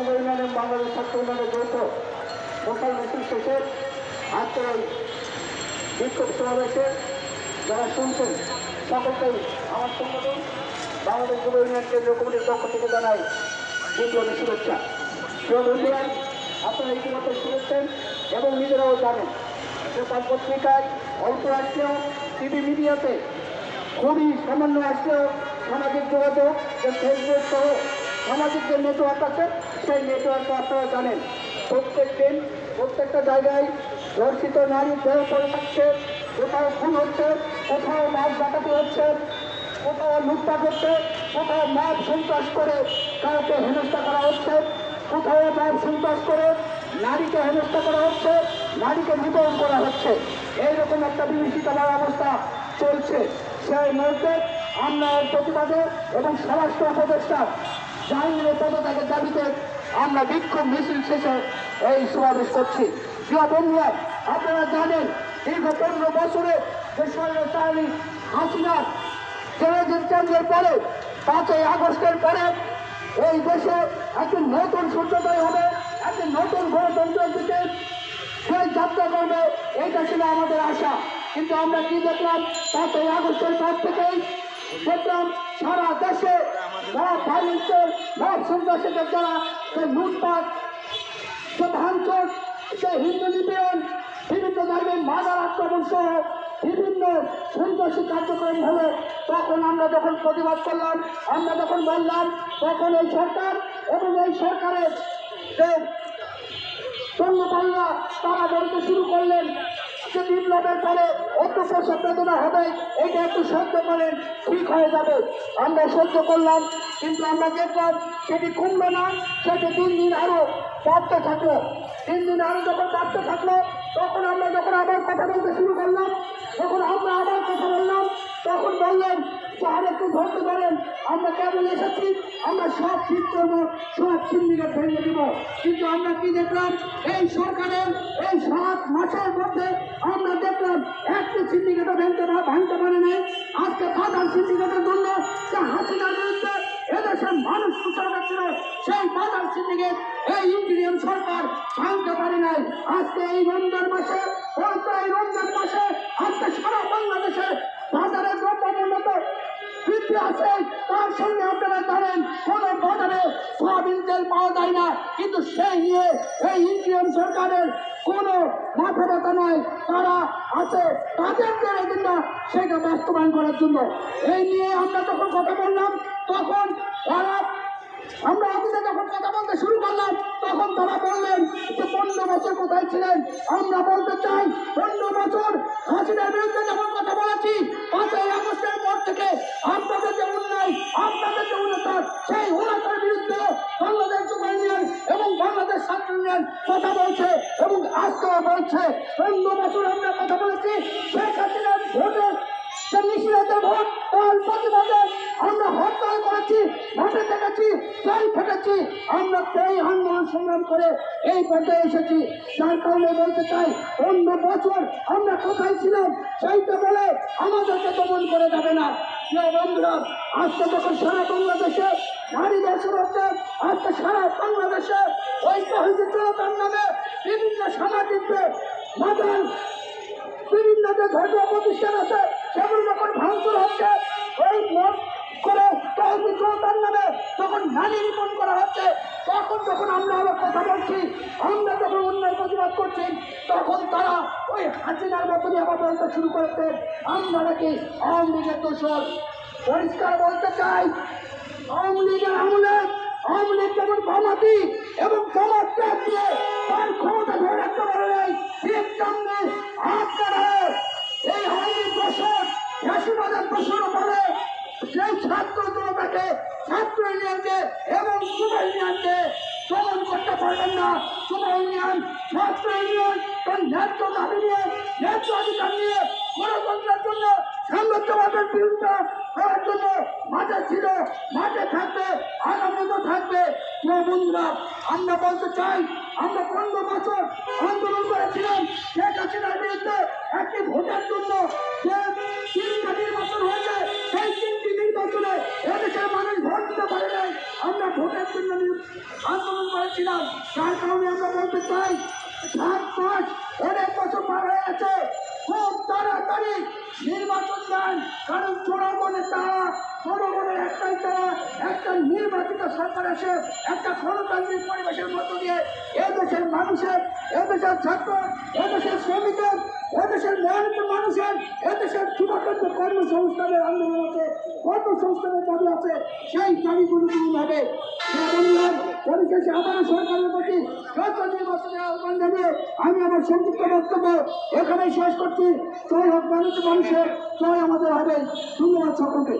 যুব ইউনিয়ন এবং বাংলাদেশ ছাত্র ইউনিয়নের যৌথ লোকাল মিছিল শেষে আজকের এই বিক্ষোভ সমাবেশে যারা শুনছেন, সকলকেই আমার সংগঠন বাংলাদেশ যুব ইউনিয়ন কেন্দ্রীয় কমিটির পক্ষ থেকে জানাই বিপ্লবী শুভেচ্ছা। প্রিয় আপনারা ইতিমধ্যে শুনেছেন এবং নিজেরাও জানেন লোকাল পত্রিকায় অল্প আসলেও টিভি মিডিয়াতে খুবই সামান্য আসলেও সামাজিক যোগাযোগ, যে ফেসবুক সহ সামাজিক যে নেটওয়ার্ক আছে সেই নেটওয়ার্কে আপনারা জানেন। প্রত্যেক দিন প্রত্যেকটা জায়গায় ধর্ষিত নারী দেহ পড়ে থাকছে, কোথাও খুন হচ্ছে, কোথাও মাছ ডাকাতি হচ্ছে, কোথাও লুটপাট করছে কোথাও মাছ সন্ত্রাস করে কাউকে হেনস্থা করা হচ্ছে, কোথাও মাছ সন্ত্রাস করে নারীকে হেনস্থা করা হচ্ছে, নারীকে নিপন করা হচ্ছে। এইরকম একটা বিভীষিকাময় অবস্থা চলছে। সেই মুহূর্তে আমরা প্রতিবাদে এবং স্বরাষ্ট্র উপদেষ্টা জাহাঙ্গীরের পদত্যাগের দাবিতে আমরা বিক্ষোভ মিছিল শেষে এই সমাবেশ করছি। প্রিয় বন্ধুরা, আপনারা জানেন, দীর্ঘ পনেরো বছরে স্বৈরাচারী হাসিনার জেনারেল পরে, পাঁচই আগস্টের পরে এই দেশে একটি নতুন সূর্যোদয় হবে, একটি নতুন গণতন্ত্রের দিকে সেই যাত্রা করবে, এইটা ছিল আমাদের আশা। কিন্তু আমরা কি দেখলাম? পাঁচই আগস্টের পর থেকেই দেখলাম সারা দেশে সব ভাইলেন্সের সব সন্ত্রাসীদের দ্বারা সে লুটপাট, সে ভাঙচুর, সে হিন্দু নিপীড়ন, বিভিন্ন ধর্মের মাদার আক্রমণ সহ বিভিন্ন সন্ত্রাসী কার্যক্রম হলো। তখন আমরা যখন প্রতিবাদ করলাম, আমরা যখন বললাম, তখন এই সরকার এবং এই সরকারের যে পণ্যবাহীরা তারা বলতে শুরু করলেন যে বিপ্লবের একটু প্রসব বেদনা হবে, এটা একটু সহ্য করেন, ঠিক হয়ে যাবে। আমরা সহ্য করলাম, কিন্তু আমরা দেখলাম সেটি কমলো না, সেটি দিন দিন আরও বাড়তে থাকল। দিন দিন আরও যখন বাড়তে থাকল, তখন আমরা যখন আবার কথা বলতে শুরু করলাম তখন আমরা আবার কথা বললাম, তখন বললেন আর একটু ধরতে পারেন, আমরা কেমন এসেছি, আমরা সব ঠিক করব, সব সিন্ডিকেট ভেঙে দিব। কিন্তু আমরা কি দেখলাম? এই সরকারের মাসের মধ্যে আমরা দেখলাম, একটি সিন্ডিকেটও পা- ভাঙতে পারে নাই। আজকে বাজার সিন্ডিকেটের জন্য যে হাসিনার বিরুদ্ধে এদেশের মানুষ কুচলাটা ছিল সেই বাজার সিন্ডিকেট এই ইন্ডিয়ান সরকার ভাঙতে পারে নাই। আজকে এই রমজান মাসে এই রমজান মাসে আজকে সারা বাংলাদেশে বাজারের দ্রব্যমূল্য তো বৃদ্ধি আছে। তার সঙ্গে আপনারা জানেন, কোন বাজারে সয়াবিন তেল পাওয়া যায় না। কিন্তু সেই নিয়ে এই ইন্ডিয়ান সরকারের কোনো মাথা ব্যথা নয়। তারা আছে, তাদের যে এজেন্ডা সেটা বাস্তবায়ন করার জন্য। এই নিয়ে আমরা যখন কথা বললাম, তখন তারা, আমরা অতীতে যখন কথা বলতে শুরু করলাম, তখন তারা বললেন যে, পনেরো বছর কোথায় ছিলেন? আমরা বলতে চাই, পনেরো বছর হাসিনার বিরুদ্ধে যখন কথা বলেছি, পাঁচই আগস্টের পর থেকে আপনাদের যে উন্নয়ন আপনাদের যে উন্নতর সেই উন্নতর বিরুদ্ধে বাংলাদেশ ইউনিয়ন এবং বাংলাদেশ ছাত্র ইউনিয়ন কথা বলছে। আজকেও বলছে পনেরো বছর আমরা কথা বলেছি, শেখ হাসিনার ভোটের নিষিদ্ধের ভোট, তার প্রতিবাদে আমরা হরতাল করেছি, ভোটে দেখেছি জয় ফেটেছি, আমরা সেই আন্দোলন সংগ্রাম করে এই পর্যায়ে এসেছি। যার কারণে বলতে চাই, অন্য বছর আমরা কোথায় ছিলাম সেইটা বলে আমাদেরকে দমন করে যাবে না। বন্ধুরা, আজকে যখন সারা বাংলাদেশে নারী দর্শন হচ্ছে আজকে সারা বাংলাদেশে ওই তহিদ জনতার নামে বিভিন্ন সামাজিকদের মাদান বিভিন্ন যে ধর্মীয় প্রতিষ্ঠান আছে, সেগুলো যখন ভাঙচুর হচ্ছে, ওই মত করে তহবিল জনতার নামে যখন নারী নিপন করা হচ্ছে, তখন যখন আমরা আবার কথা বলছি, আমরা যখন অন্যায় প্রতিবাদ করছি, তখন তারা ওই হাসিনার মতনই আবার বলতে শুরু করেছে। আমরা নাকি আওয়ামী লীগের দোষর। পরিষ্কার বলতে চাই, আওয়ামী লীগের আমলে আওয়ামী লীগ যেমন বামাতি এবং সমাজ ত্যাগ দিয়ে তার ক্ষমতা ধরে রাখতে পারে নাই, ঠিক তেমনি আপনারা এই আইনি দোষর ফাঁসিবাদের দোষর বলে সেই ছাত্র জনতাকে, ছাত্র ইউনিয়নকে এবং যুব ইউনিয়নকে দমন করতে পারবেন না। যুব ইউনিয়ন, ছাত্র ইউনিয়ন, তার ন্যায্য দাবি নিয়ে ন্যায্য অধিকার নিয়ে সাম্রাজ্যবাদের বিরুদ্ধে করার জন্য মাঠে ছিল, মাঠে থাকবে আগামীতে থাকবে। প্রিয় বন্ধুরা, আমরা বলতে চাই, আমরা পনেরো বছর আন্দোলন করেছিলাম, শেখ হাসিনার বিরুদ্ধে একটি ভোটের জন্য যে তিনটা নির্বাচন হয়েছে, সেই তিনটি নির্বাচনে এদেশের মানুষ ভোট দিতে পারে নাই। আমরা ভোটের জন্য আন্দোলন করেছি ছিলাম যার কারণে আমরা বলতে চাই, সাত মাস অনেক বছর পার হয়ে গেছে। খুব তাড়াতাড়ি নির্বাচন দেন, কারণ জনগণের তারা জনগণের একটাই তারা একটা নির্বাচিত সরকার এসে, একটা গণতান্ত্রিক পরিবেশের মধ্য দিয়ে এদেশের মানুষের, এদেশের ছাত্র, এদেশের এদেশের মেহনত মানুষের এদেশের ছোটখাটো কর্মসংস্থানের আন্দোলন আছে, কর্মসংস্থানের দাবি আছে, সেই দাবিগুলো হবে পরিশেষে আবারও সরকারের প্রতি যত নির্বাচনের আহ্বান জানিয়ে আমি আমার সংযুক্ত বক্তব্য এখানেই শেষ করছি। তাই হোক মানুষ মানুষের তাই আমাদের হবে। ধন্যবাদ সকলকে।